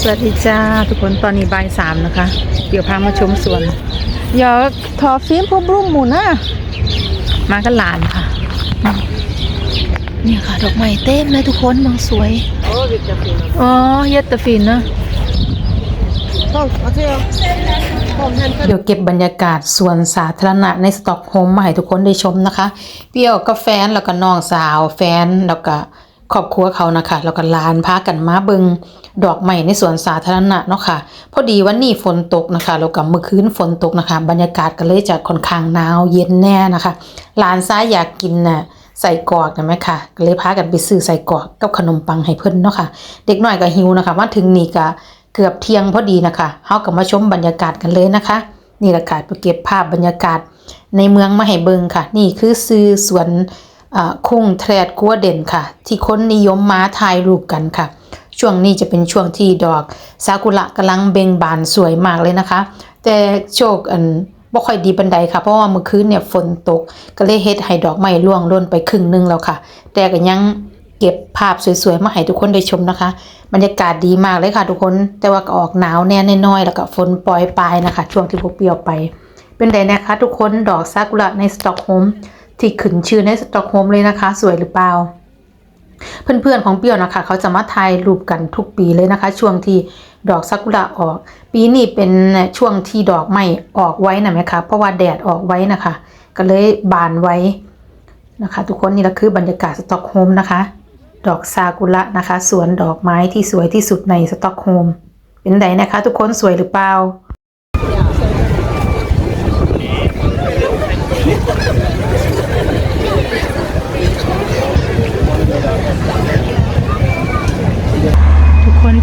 สวัสดีจ้าทุกคนตอนนี้บ่ายสามนะคะ เดี๋ยวพามาชมสวนอย่าทอฟิล์มพบรุ่มหมูนะมากันหลานค่ะ เนี่ยค่ะ ดอกไม้เต็มเลยทุกคนมองสวย อ๋อเยตตาฟินนะเดี๋ยวเก็บบรรยากาศสวนสาธารณะในสต็อกโฮมมาให้ทุกคนได้ชมนะคะ เปรี้ยวก็แฟนแล้วก็น้องสาวแฟนแล้วก็ ครอบครัวเขานะคะแล้วก็ลานพากันมาเบิงดอกไม้ในสวนสาธารณะเนาะค่ะ พอดีวันนี้ฝนตกนะคะแล้วก็เมื่อคืนฝนตกนะคะ บรรยากาศก็เลยจะค่อนข้างหนาวเย็นแน่นะคะลานซ้ายอยากกินน่ะใส่กรอกนะไหมค่ะก็เลยพากันไปซื้อใส่กรอกกับขนมปังให้เพิ่นเนาะค่ะ เด็กน้อยก็หิวนะคะมาถึงนี่ก็เกือบเที่ยงพอดีนะคะเฮาก็มาชมบรรยากาศกันเลยนะคะ นี่แหละค่ะไปเก็บภาพบรรยากาศในเมืองมาให้เบิงค่ะ นี่คือซื้อสวน คุ้งแทรดกัวเด่นค่ะ ที่คนนิยมมาถ่ายรูปกันค่ะ ช่วงนี้จะเป็นช่วงที่ดอกซากุระกำลังเบ่งบานสวยมากเลยนะคะ แต่โชคอันบ่ค่อยดีบันไดค่ะ เพราะว่าเมื่อคืนเนี่ยฝนตก ก็เลยเฮ็ดให้ดอกไม้ร่วงล่นไปครึ่งหนึงแล้วค่ะ แต่ก็ยังเก็บภาพสวยๆ มาให้ทุกคนได้ชมนะคะ บรรยากาศดีมากเลยค่ะทุกคน แต่ว่าก็ออกหนาวแน่น้อยๆ แล้วก็ฝนปล่อยปลายนะคะ ช่วงที่พวกเปียวไป เป็นไดนะคะ ทุกคนดอกซากุระในสต็อกโฮล์ม ที่ขึ้นชื่อในสต็อกโฮมเลยนะคะ สวยหรือเปล่า เพื่อนๆของเปรี้ยวนะคะ เขาจะมาถ่ายรูปกันทุกปีเลยนะคะ ช่วงที่ดอกซากุระออก ปีนี้เป็นช่วงที่ดอกไม้ออกไว้นะไหมคะเพราะว่าแดดออกไว้นะคะ ก็เลยบานไว้นะคะ ทุกคนนี่แหละคือบรรยากาศสต็อกโฮมนะคะ ดอกซากุระนะคะ สวนดอกไม้ที่สวยที่สุดในสต็อกโฮมเป็นไดนะคะ ทุกคนสวยหรือเปล่า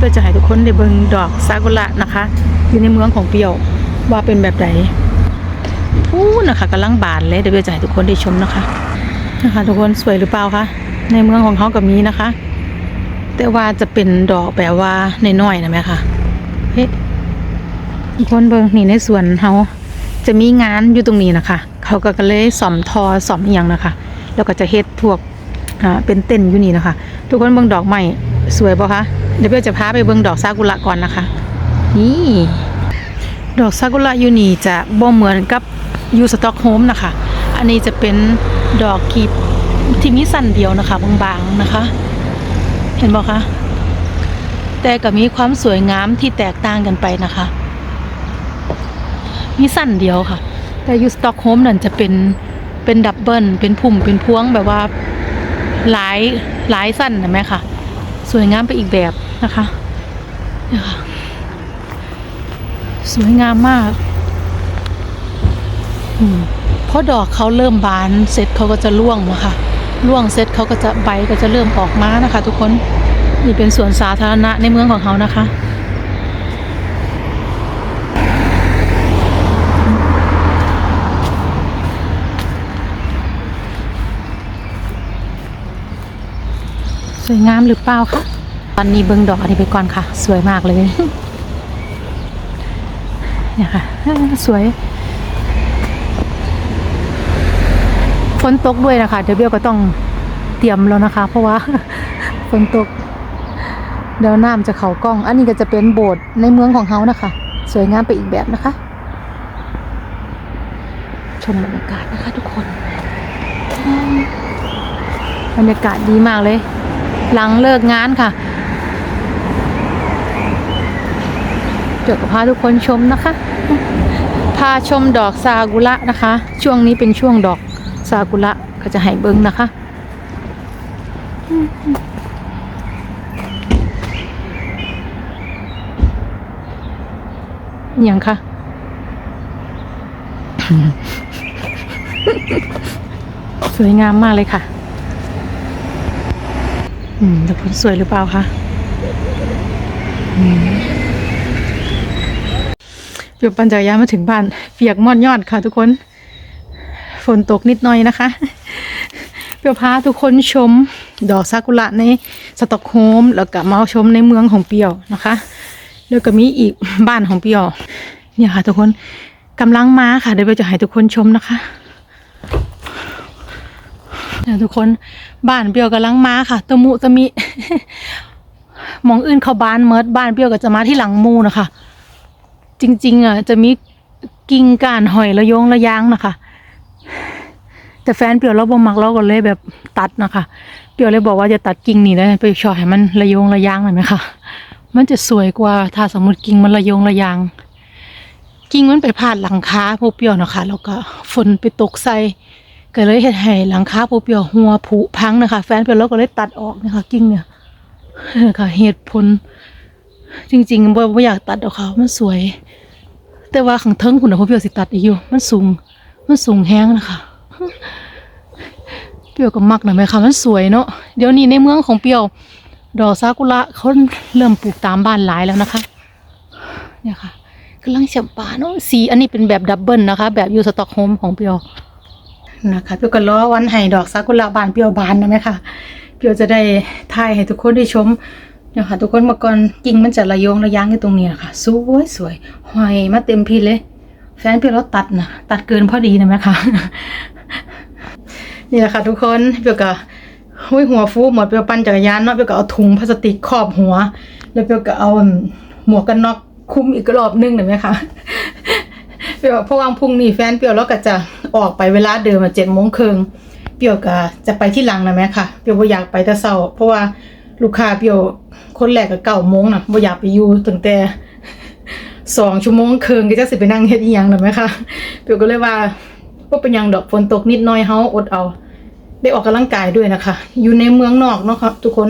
พื่อจะให้ทุกคนได้เบิ่งดอกซากุระนะคะ อยู่ในเมืองของเปียวว่าเป็นแบบไหนพูดนะคะกำลังบานเลยเดี๋ยวเพื่อจะให้ทุกคนได้ชมนะคะนะคะ ทุกคนสวยหรือเปล่าคะในเมืองของเขากับมีนะคะ แต่ว่าจะเป็นดอกแบบว่าในน้อยนะแม่ค่ะเฮ้ทุกคนเบิ่งนี่ในสวนเขาจะมีงานอยู่ตรงนี้นะคะ เขาก็เลยสอมทอสอมอหย่างนะคะ แล้วก็จะเฮ็ดพวกอ่าเป็นเต้นอยู่นี่นะคะ ทุกคนเบิ่งดอกใหม่สวยปะคะ เดี๋ยวเพื่อจะพาไปเบิ่งดอกซากุระก่อนนะคะ นี่ ดอกซากุระอยู่นี่จะบ่เหมือนกับยูสต็อกโฮมนะคะ อันนี้จะเป็นดอกกีบที่มีสั้นเดียวนะคะบางๆนะคะ เห็นบ่คะแต่ก็มีความสวยงามที่แตกต่างกันไปนะคะ มีสั้นเดียวค่ะ แต่ยูสต็อกโฮมนั่นจะเป็นเป็นดับเบิลเป็นพุ่มเป็นพวงแบบว่าหลายหลายสั้นนะแม่ค่ะ สวยงามไปอีกแบบ นะคะนี่ค่ะสวยงามมากอืมเพราะดอกเขาเริ่มบานเสร็จเขาก็จะร่วงนะคะร่วงเสร็จเขาก็จะใบก็จะเริ่มออกมานะคะ ทุกคนนี่เป็นสวนสาธารณะในเมืองของเขานะคะสวยงามหรือเปล่าคะ ตอนนี้เบิ้งดอกอันนี้ไปก่อนค่ะ สวยมากเลยเนี่ยค่ะ สวยฝนตกด้วยนะคะ เดี๋ยวเบลก็ต้องเตรียมแล้วนะคะ เพราะว่าฝนตกเดี๋ยวน้ำจะเข่ากล้อง อันนี้ก็จะเป็นโบสถ์ในเมืองของเขานะคะ สวยงามไปอีกแบบนะคะ ชมบรรยากาศนะคะทุกคน บรรยากาศดีมากเลย หลังเลิกงานค่ะ เดี๋ยวพาทุกคนชมนะคะ พาชมดอกซากุระนะคะ ช่วงนี้เป็นช่วงดอกซากุระก็จะให้เบิ้งนะคะอย่างค่ะสวยงามมากเลยค่ะ อืมแต่ผลสวยหรือเปล่าคะ อืม เดี๋ยวปั่นจักรยานมาถึงบ้าน เปียกมอดยอดค่ะทุกคน ฝนตกนิดหน่อยนะคะเปียวพาทุกคนชมดอกซากุระในสต็อกโฮมแล้วก็มาชมในเมืองของเปียวนะคะ แล้วก็มีอีกบ้านของเปียว เนี่ยค่ะทุกคนกำลังมาค่ะเดี๋ยวเปียวจะให้ทุกคนชมนะคะเนี่ยทุกคนบ้านเปียวกำลังมาค่ะตะมุตะมิมองอื่นเขาบ้านเมิดบ้านเปียวก็จะมาที่หลังมูนะคะ จริง ๆอะจะมีกิ่งก้านหอยระยงระยางนะคะ แต่แฟนเปียวเราบ่มักเราก็เลยแบบตัดนะคะ เปียวเลยบอกว่าจะตัดกิ่งนี่นะไปชอให้มันระยงระยางหน่อยไหมคะมันจะสวยกว่าถ้าสมมติกิ่งมันระยงระยาง กิ่งมันไปพาดหลังคาผู้เปียวนะคะแล้วก็ฝนไปตกใส่ก็เลยเฮ็ดให้หลังคาผู้เปียวหัวผุพังนะคะ แฟนเปียวเราก็เลยตัดออกนะคะ กิ่งเนี่ยค่ะเหตุผล จริงๆบ่บ่อยากตัดดอกค่ะมันสวย แต่ว่าขังเทิงคุณนะผู้เปรียวสิตัดอีกอยู่ มันสูง มันสูงแห้งนะคะเปียวก็มักหนะแม่ค่ะมันสวยเนาะเดี๋ยวนี้ในเมืองของเปียว ดอกซากุระเขาเริ่มปลูกตามบ้านหลายแล้วนะคะ เนี่ยค่ะกำลังฉ่ำป่าเนาะสีอันนี้เป็นแบบดับเบิลนะคะ แบบอยู่สต็อกโฮมของเปียวนะคะเปียวก็รอวันให้ดอกซากุระบานเปียวบานนะแม่ค่ะเปียวจะได้ถ่ายให้ทุกคนได้ชม เนี่ยค่ะทุกคนเมื่อก่อนกิ่งมันจะระโยงระยางอยู่ตรงนี้นะคะสวยสวยหอยมาเต็มพินเลย แฟนเปรียวเราตัดนะตัดเกินพอดีนะแม่ค่ะนี่แหละค่ะทุกคนเปียวก็ห้ยหัวฟูหมดเปียวปั่นจักรยานเนาะเปียวก็เอาถุงพลาสติกครอบหัว แล้วเปียวก็เอาหมวกกันน็อกคลุมอีกรอบนึงเห็นไหมคะเปียวพราะว่าพรุ่งนี้แฟนเปียวเราก็จะออกไปเวลาเดิมอะเจ็ดโมงครึ่งเปียวก็จะไปที่หลังนะแม่ค่ะเปียวบ่อยากไปแต่เช้าเพราะว่า ลูกค้าเปียวคนแรกก็เก้าโมงนะบ่อยากไปอยู่ตั้งแต่สองชั่วโมงเครึ่งก็จะสิไปนั่งเฮ็ดอีหยังนะแม่ค่ะเปียวก็เลยว่าบ่เป็นยังดอกฝนตกนิดหน่อยเฮาอดเอา ได้ออกกำลังกายด้วยนะคะ อยู่ในเมืองนอกเนาะครับทุกคน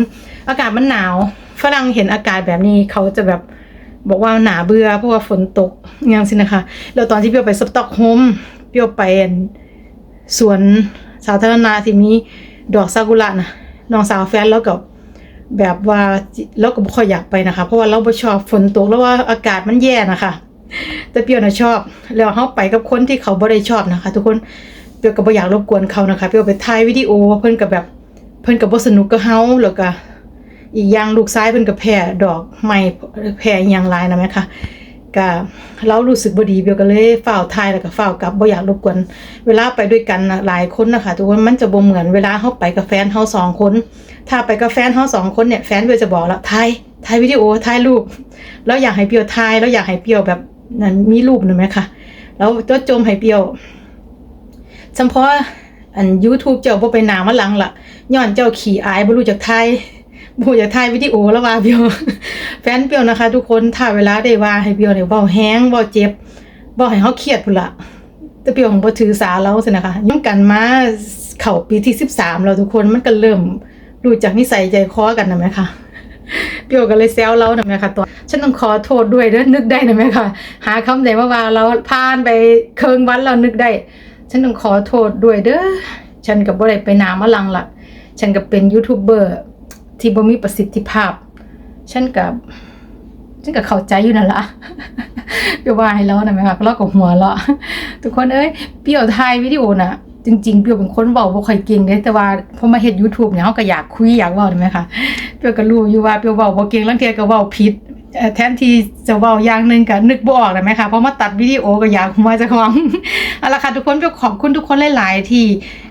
อากาศมันหนาว ฝรั่งเห็นอากาศแบบนี้เขาจะแบบบอกว่าหนาเบื่อเพราะว่าฝนตกอย่างสินะคะแล้วตอนที่เปียวไปสต็อกโฮมเปียวไปสวนสาธารณะที่มีดอกซากุระนะน้องสาวแฟนแล้วก็ แบบว่าเราก็บ่ค่อยอยากไปนะคะ เพราะว่าเราบ่ชอบฝนตกแล้วว่าอากาศมันแย่นะคะ แต่เปียวน่ะชอบ แล้วเขาไปกับคนที่เขาบ่ได้ชอบนะคะ ทุกคนเปียวก็บ่อยากรบกวนเขานะคะเปียวไปถ่ายวิดีโอเพิ่นกับแบบเพิ่นกับ่สนุกกับเฮาแล้วก็อีกอย่างลูกซ้ายเพิ่นกับแพ่ดอกไม้แพ่อย่างหลายนะแม่คะ ก็เรารู้สึกบดีเบลก็เลยฝ้าวทายแล้วก็ฝ้าวกลับบ่อยากรบกวนเวลาไปด้วยกันนะหลายคนนะคะทุกคนมันจะบ่เหมือนเวลาเฮาไปกับแฟนเฮาสองคน ถ้าไปกับแฟนเฮาสองคนเนี่ยแฟนเบลจะบอกล้วถ่ายถ่ายวิดีโอถ่ายรูป แล้วอยากให้เปียวถ่ายแล้วอยากให้เปียวแบบนั้นมีรูปหนะแม่ค่ะแล้วตัวจมให้เปียวเฉพาะอัน YouTube เจ้าบ่ไปหนามาหลังล่ะย้อนเจ้าขี้อายบ่รู้จักถ่าย บอยากถ่ายวิดีโอแล้วว่าเปียวแฟนเปียวนะคะ ทุกคนถ้าเวลาได้ว่าให้เปียวเนี่ยเบาแห้งเบาเจ็บเบาให้เขาเครียดพุ่นละแต่เปียวของบ่ถือสาเราสินะคะยังกันมาเข้าปีที่สิบสามแล้วทุกคนมันก็เริ่มรู้จักนิสัยใจคอกันนะไหมคะเปียวก็เลยแซวเราหน่ะไหมคะตัวฉันต้องขอโทษด้วยเด้อนึกได้นะไหมคะหาคำไหนมาว่าเราผ่านไปเคิงวันเรานึกได้ ฉันต้องขอโทษด้วยเด้อฉันกับบ่ได้ไปนามาลังละฉันก็เป็นยูทูบเบอร์ ที่บ่มีประสิทธิภาพ ฉันกับฉันกับเข้าใจอยู่นั่นละเปรียวว่าให้แล้วนะแม่ค่ะเลาก็หัวเลาะทุกคนเอ้ยเปรียวไทยวิดีโอน่ะ จริง ๆ เปรียวเป็นคนเว้าบ่ค่อยเก่งเลยแต่ว่าพอมาเฮ็ด YouTube เนี่ยเฮาก็อยากคุยอยากเว้าได้ไหมคะเปรียวก็รู้อยู่ว่าเปรียวเว้าบ่เก่งลางเที่ยก็เว้าผิด เอ่อแทนที่จะเว้าอย่างหนึ่งก็นึกบ่ออกเลยไหมคะเพราะมาตัดวิดีโอก็อยากหัวเจ้าของ เอาละค่ะทุกคนเปียวขอบคุณทุกคนหลาย ๆ ที่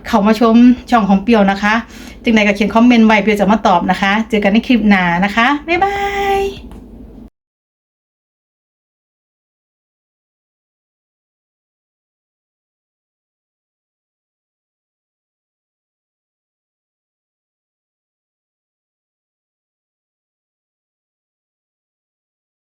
เข้ามาชมช่องของเปียวนะคะ จึงใดก็เขียนคอมเมนต์ไว้เปียวจะมาตอบนะคะ เจอกันในคลิปหน้านะคะบ๊ายบาย